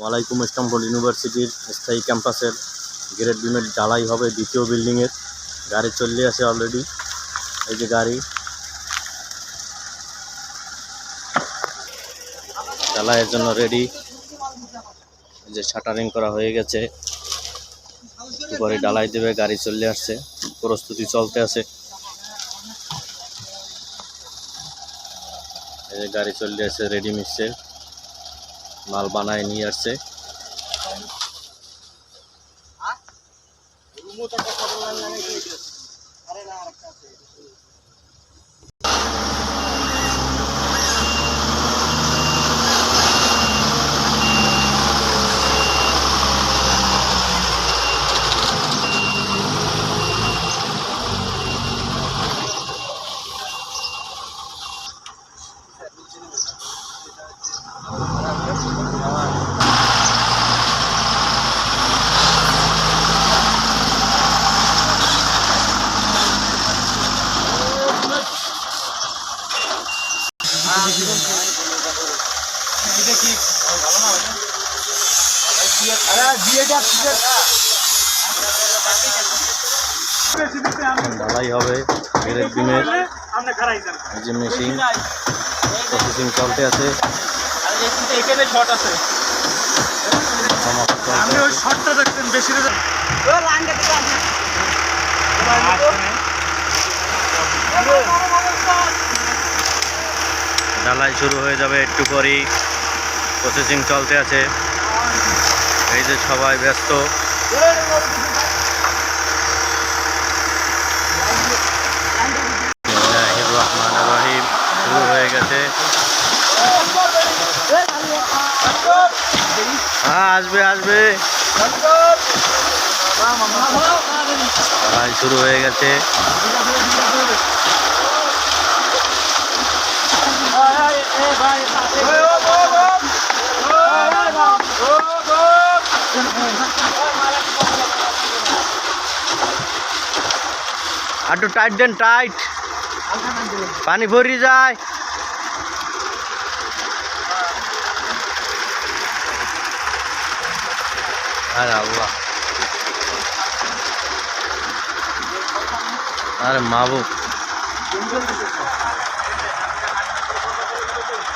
ওয়ালাইকুম ইস্তাম্বুল ইউনিভার্সিটির স্থায়ী ক্যাম্পাসের গ্রেড বিমের ঢালাই হবে দ্বিতীয় বিল্ডিংয়ের। গাড়ি চলে আসে অলরেডি এই যে গাড়ি। ঢালাইয়ের জন্য রেডি যে শাটারিং করা হয়ে গেছে। পরে ঢালাই দেবে, গাড়ি চলে আসছে। প্রস্তুতি চলতে আছে। এই যে গাড়ি চলে আসছে রেডি মিক্সের মাল বানায় নিয়ে আসছে। ঢালাই হবে বিমের এই যে মেশিন প্রসেসিং চলতে আছে। এখানে শর্ট আছে সমাপ্ত আপনি ওই শর্টটা দেখছেন বেশি ঢালাই শুরু হয়ে যাবে একটু পরেই। প্রসেসিং চলতে আছে। এই যে সবাই ব্যস্ত। শুরু হয়ে গেছে। হ্যাঁ আসবে আসবে। শুরু হয়ে গেছে। একটু টাইট দেন টাইট পানি ভরি যায়। আরে আল্লাহ। আরে